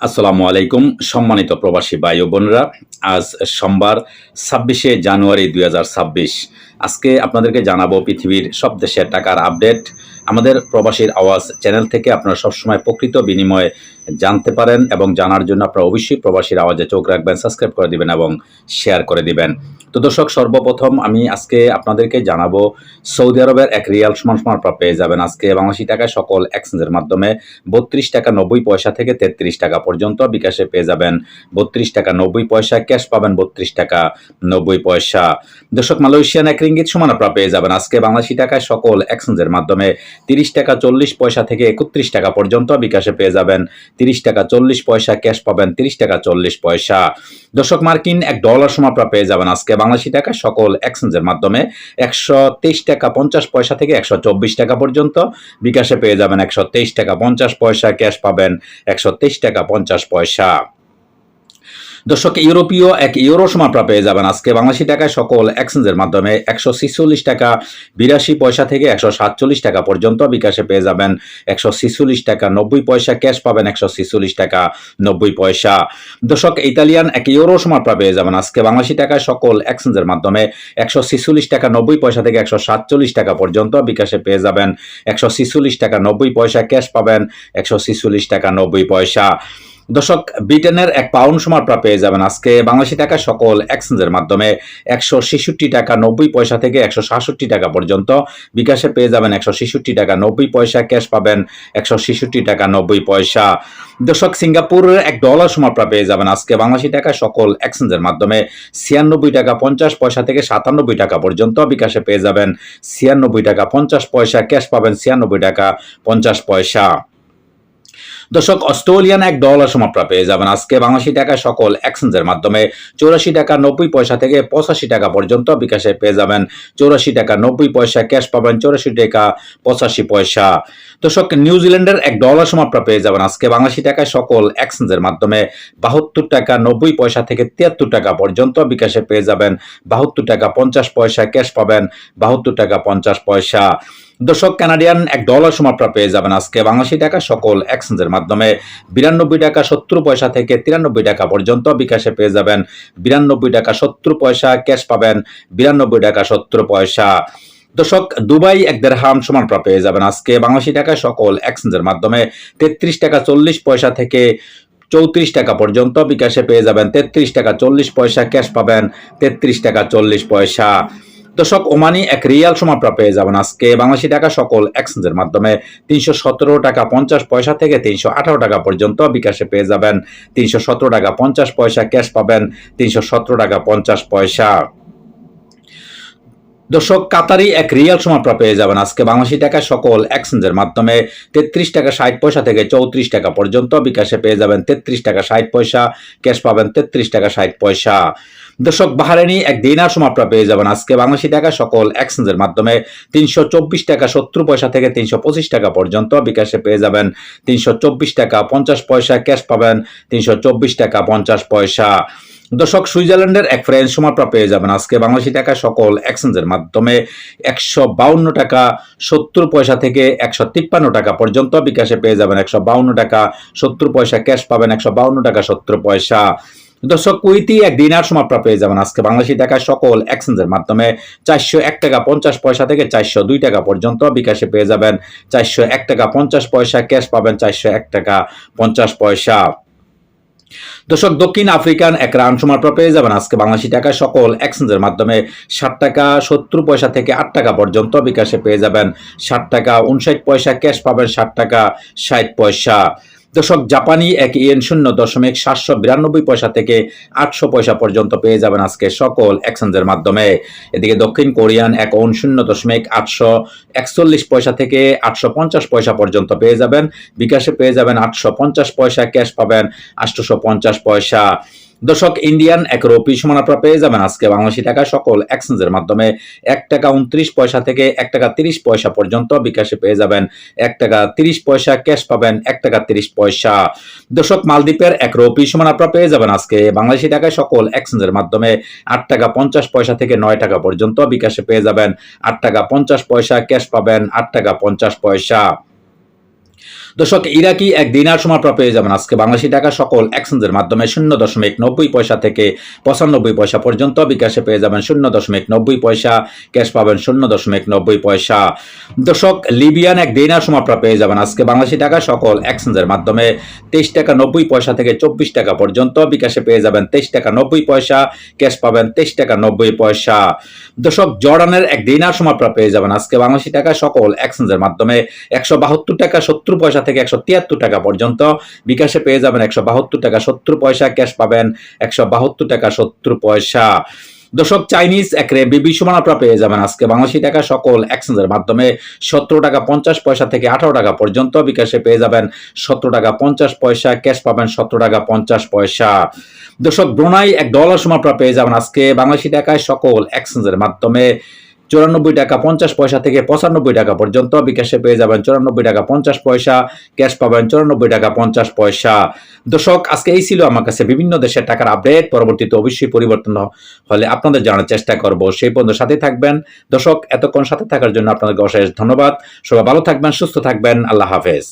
আসসালামু আলাইকুম সম্মানিত প্রবাসী ভাই বোনেরা। আজ সোমবার ছাব্বিশে জানুয়ারি দুই হাজার ছাব্বিশ আজকে আপনাদেরকে জানাব পৃথিবীর সব দেশের টাকার আপডেট। আমাদের প্রবাসীর আওয়াজ চ্যানেল থেকে আপনারা সবসময় প্রকৃত বিনিময়ে জানতে পারেন এবং জানার জন্য আপনারা অবশ্যই প্রবাসীর আওয়াজে চোখ রাখবেন, সাবস্ক্রাইব করে দিবেন এবং শেয়ার করে দিবেন। তো দর্শক, সর্বপ্রথম আমি আজকে আপনাদেরকে জানাব, সৌদি আরবের এক রিয়াল সমান সমান আপনারা পেয়ে যাবেন আজকে বাংলাদেশি টাকায় সকল এক্সচেঞ্জের মাধ্যমে। বত্রিশ টাকা নব্বই পয়সা থেকে তেত্রিশ টাকা পর্যন্ত বিকাশে পেয়ে যাবেন। বত্রিশ টাকা নব্বই পয়সা, ক্যাশ পাবেন বত্রিশ টাকা নব্বই পয়সা। দর্শক, মালয়েশিয়ান এক রিঙ্গিত সমান আপনারা পেয়ে যাবেন। আজকে বাংলাদেশি টাকায় সকল এক্সচেঞ্জের মাধ্যমে তিরিশ টাকা চল্লিশ পয়সা থেকে একত্রিশ টাকা পর্যন্ত বিকাশে পেয়ে যাবেন। তিরিশ টাকা চল্লিশ পয়সা ক্যাশ পাবেন তিরিশ টাকা চল্লিশ পয়সা। দর্শক মার্কিন, এক ডলার আপনারা পেয়ে যাবেন আজকে বাংলাদেশি টাকা সকল এক্সচেঞ্জের মাধ্যমে। একশো তেইশ টাকা পঞ্চাশ পয়সা থেকে একশো চব্বিশ টাকা পর্যন্ত বিকাশে পেয়ে যাবেন। একশো তেইশ টাকা পঞ্চাশ পয়সা ক্যাশ পাবেন একশো তেইশ টাকা পঞ্চাশ পয়সা। দর্শক, ইউরোপীয় এক ইউরো সমান আপনারা পেয়ে যাবেন আজকে বাংলাদেশি টাকায় সকল এক্সচেঞ্জের মাধ্যমে একশো ছিচল্লিশ টাকা, বিরাশি পয়সা থেকে একশো সাতচল্লিশ টাকা পর্যন্ত বিকাশে পেয়ে যাবেন। একশো ছিচল্লিশ টাকা নব্বই পয়সা ক্যাশ পাবেন একশো ছিচল্লিশ টাকা নব্বই পয়সা। দর্শক, ইতালিয়ান এক ইউরো সমান আপনারা পেয়ে যাবেন আজকে বাংলাদেশি টাকায় সকল এক্সচেঞ্জের মাধ্যমে একশো ছিচল্লিশ টাকা নব্বই পয়সা থেকে একশো সাতচল্লিশ টাকা পর্যন্ত বিকাশে পেয়ে যাবেন। একশো ছিচল্লিশ টাকা নব্বই পয়সা ক্যাশ পাবেন একশো ছিচল্লিশ টাকা নব্বই পয়সা। দর্শক, ব্রিটেনের এক পাউন্ড সমান পেয়ে যাবেন আজকে বাংলাদেশি টাকা সকল এক্সচেঞ্জের মাধ্যমে। একশো ছেষট্টি টাকা নব্বই পয়সা থেকে একশো সাতষট্টি টাকা পর্যন্ত। বিকাশে পেয়ে যাবেন একশো ছেষট্টি টাকা নব্বই পয়সা, ক্যাশ পাবেন একশো ছেষট্টি টাকা নব্বই পয়সা। দর্শক, সিঙ্গাপুরের এক ডলার সমান পেয়ে যাবেন আজকে বাংলাদেশি টাকা সকল এক্সচেঞ্জের মাধ্যমে। ছিয়ানব্বই টাকা পঞ্চাশ পয়সা থেকে সাতানব্বই টাকা পর্যন্ত বিকাশে পেয়ে যাবেন। ছিয়ানব্বই টাকা পঞ্চাশ পয়সা, ক্যাশ পাবেন ছিয়ানব্বই টাকা পঞ্চাশ পয়সা। দর্শক, অস্ট্রেলিয়ান এক ডলার সম আপনারা পেয়ে যাবেন। আজকে বাংলাদেশি টাকা সকল এক্সচেঞ্জের মাধ্যমে চৌরাশি টাকা নব্বই পয়সা থেকে পঁচাশি টাকা পর্যন্ত বিকাশে পেয়ে যাবেন। চৌরাশি টাকা নব্বই পয়সা ক্যাশ পাবেন, চৌরাশি টাকা পঁচাশি পয়সা। দর্শক নিউজিল্যান্ডের এক ডলার সম আপনারা পেয়ে যাবেন। আজকে বাংলাদেশি টাকায় সকল এক্সচেঞ্জের মাধ্যমে বাহাত্তর টাকা নব্বই পয়সা থেকে তিয়াত্তর টাকা পর্যন্ত বিকাশে পেয়ে যাবেন। বাহাত্তর টাকা পঞ্চাশ পয়সা ক্যাশ পাবেন, বাহাত্তর টাকা পঞ্চাশ পয়সা। দর্শক কানাডিয়ান এক ডলার সম আপনারা পেয়ে যাবেন আজকে বাংলাদেশি টাকা সকল এক্সচেঞ্জের মাধ্যমে। বিরানব্বই টাকা সত্তর পয়সা থেকে তিরানব্বই টাকা পর্যন্ত বিকাশে পেয়ে যাবেন। বিরানব্বই টাকা সত্তর পয়সা ক্যাশ পাবেন। বিরানব্বই টাকা সত্তর পয়সা। দর্শক, দুবাই এক দেড়হাম সমান পেয়ে যাবেন আজকে বাংলাদেশি টাকা সকল এক্সচেঞ্জের মাধ্যমে। তেত্রিশ টাকা চল্লিশ পয়সা থেকে চৌত্রিশ টাকা পর্যন্ত বিকাশে পেয়ে যাবেন। তেত্রিশ টাকা চল্লিশ পয়সা ক্যাশ পাবেন। তেত্রিশ টাকা চল্লিশ পয়সা। দর্শক ওমানি এক রিয়াল সমাপ্রা পেয়ে যাবেন আজকে বাংলাদেশি টাকা সকল এক্সচেঞ্জের মাধ্যমে। তিনশো সতেরো টাকা পঞ্চাশ পয়সা থেকে তিনশো আঠারো টাকা পর্যন্ত বিকাশে পেয়ে যাবেন। তিনশো সতেরো টাকা পঞ্চাশ পয়সা ক্যাশ পাবেন। তিনশো সতেরো টাকা পঞ্চাশ পয়সা। দর্শক, কাতারি এক রিয়াল আপনারা পেয়ে যাবেন। আজকে বাংলাদেশি টাকা সকল এক্সচেঞ্জের মাধ্যমে তেত্রিশ টাকা ষাট পয়সা থেকে চৌত্রিশ টাকা পর্যন্ত বিকাশে পেয়ে যাবেন তেত্রিশ টাকা ষাট পয়সা, ক্যাশ পাবেন তেত্রিশ টাকা ষাট পয়সা। দর্শক, বাহারেনি এক দিনার আপনারা পেয়ে যাবেন। আজকে বাংলাদেশি টাকা সকল এক্সচেঞ্জের মাধ্যমে তিনশো চব্বিশ টাকা সত্তর পয়সা থেকে তিনশো পঁচিশ টাকা পর্যন্ত বিকাশে পেয়ে যাবেন তিনশো চব্বিশ টাকা পঞ্চাশ পয়সা, ক্যাশ পাবেন তিনশো চব্বিশ টাকা পঞ্চাশ পয়সা। দর্শক, সুইজারল্যান্ডের এক ফ্রেন্স সমাপ্রা পেয়ে যাবেন। আজকে বাংলাদেশি টাকা সকল এক্সচেঞ্জের মাধ্যমে একশো টাকা, সত্তর পয়সা থেকে একশো তিপ্পান্ন টাকা পর্যন্ত বিকাশে পেয়ে যাবেন। একশো টাকা, সত্তর পয়সা ক্যাশ পাবেন, একশো টাকা, সত্তর পয়সা। দর্শক, কুইতি এক দিনার সমাপ্রা পেয়ে যাবেন। আজকে বাংলাদেশি টাকা সকল এক্সচেঞ্জের মাধ্যমে চারশো এক টাকা, পঞ্চাশ পয়সা থেকে চারশো দুই টাকা পর্যন্ত বিকাশে পেয়ে যাবেন। চারশো এক টাকা, পঞ্চাশ পয়সা ক্যাশ পাবেন, চারশো এক টাকা, পঞ্চাশ পয়সা। দর্শক, দক্ষিণ আফ্রিকান এক রান সময় পেয়ে যাবেন। আজকে বাংলাদেশি টাকা সকল এক্সচেঞ্জের মাধ্যমে ষাট টাকা, সত্তর পয়সা থেকে আট টাকা পর্যন্ত বিকাশে পেয়ে যাবেন। ষাট টাকা, উনষাট পয়সা ক্যাশ পাবেন ষাট টাকা, ষাট পয়সা। দর্শক জাপানি এক ইয়েন শূন্য দশমিক সাতশো বিরানব্বই পয়সা থেকে আটশো পয়সা পর্যন্ত পেয়ে যাবেন আজকে সকল এক্সচেঞ্জের মাধ্যমে। এদিকে দক্ষিণ কোরিয়ান এক ওন শূন্য দশমিক আটশো একচল্লিশ পয়সা থেকে আটশো পঞ্চাশ পয়সা পর্যন্ত পেয়ে যাবেন। বিকাশে পেয়ে যাবেন আটশো পঞ্চাশ পয়সা, ক্যাশ পাবেন আটশোশো পঞ্চাশ পয়সা। দর্শক ইন্ডিয়ান এক রুপি সমান আপনারা পেয়ে যাবেন আজকে বাংলাদেশি টাকা সকল এক্সচেঞ্জের মাধ্যমে। এক টাকা উনত্রিশ পয়সা থেকে এক টাকা তিরিশ পয়সা পর্যন্ত বিকাশে পেয়ে যাবেন। এক টাকা তিরিশ পয়সা ক্যাশ পাবেন, এক টাকা তিরিশ পয়সা। দর্শক, মালদ্বীপের এক রুপি সমান আপনারা পেয়ে যাবেন আজকে বাংলাদেশি টাকায় সকল এক্সচেঞ্জের মাধ্যমে। আট টাকা পঞ্চাশ পয়সা থেকে নয় টাকা পর্যন্ত বিকাশে পেয়ে যাবেন। আট টাকা পঞ্চাশ পয়সা ক্যাশ পাবেন, আট টাকা পঞ্চাশ পয়সা। দর্শক, ইরাকি এক দিনার সময় পেয়ে যাবেন। আজকে বাংলাদেশি টাকা সকল এক্সচেঞ্জের মাধ্যমে শূন্য দশমিক নব্বই পয়সা থেকে পঁচানব্বই পয়সা পর্যন্ত বিকাশে পেয়ে যাবেন শূন্য দশমিক নব্বই পয়সা। ক্যাশ পাবেন শূন্য দশমিক নব্বই পয়সা। দর্শক, লিবিয়ান এক দিনার সময় পেয়ে যাবেন। আজকে বাংলাদেশি টাকা সকল এক্সচেঞ্জের মাধ্যমে তেইশ টাকা নব্বই পয়সা থেকে চব্বিশ টাকা পর্যন্ত বিকাশে পেয়ে যাবেন তেইশ টাকা নব্বই পয়সা। ক্যাশ পাবেন তেইশ টাকা নব্বই পয়সা। দর্শক, জর্ডানের এক দিনার সময় পেয়ে যাবেন। আজকে বাংলাদেশি টাকা সকল এক্সচেঞ্জের মাধ্যমে একশো বাহাত্তর টাকা সত্তর পয়সা থেকে একশো তিয়াত্তর টাকা পর্যন্ত। বিকাশে পেয়ে যাবেন একশো বাহাত্তর টাকা সত্তর পয়সা, ক্যাশ পাবেন একশো বাহাত্তর টাকা সত্তর পয়সা। দর্শক, চাইনিজ একরে বিবি সমান আপনারা পেয়ে যাবেন আজকে বাংলাদেশি টাকা সকল এক্সচেঞ্জের মাধ্যমে। সতেরো টাকা পঞ্চাশ পয়সা থেকে আঠারো টাকা পর্যন্ত বিকাশে পেয়ে যাবেন সতেরো টাকা পঞ্চাশ পয়সা, ক্যাশ পাবেন সতেরো টাকা পঞ্চাশ পয়সা। দর্শক, ব্রোনাই এক ডলার সময় আপনারা পেয়ে যাবেন আজকে বাংলাদেশি টাকায় সকল এক্সচেঞ্জের মাধ্যমে। চুরানব্বই টাকা পঞ্চাশ পয়সা থেকে পঁচানব্বই টাকা পর্যন্ত। বিকাশে পেয়ে যাবেন চুরানব্বই টাকা পঞ্চাশ পয়সা, ক্যাশ পাবেন চুরানব্বই টাকা পঞ্চাশ পয়সা। দর্শক, আজকে এই ছিল আমার কাছে বিভিন্ন দেশের টাকার আপডেট। পরবর্তীতে অবশ্যই পরিবর্তন হলে আপনাদের জানার চেষ্টা করব। সেই পর্যন্ত সাথে থাকবেন। দর্শক, এতক্ষণ সাথে থাকার জন্য আপনাদেরকে অশেষ ধন্যবাদ। সবাই ভালো থাকবেন, সুস্থ থাকবেন। আল্লাহ হাফেজ।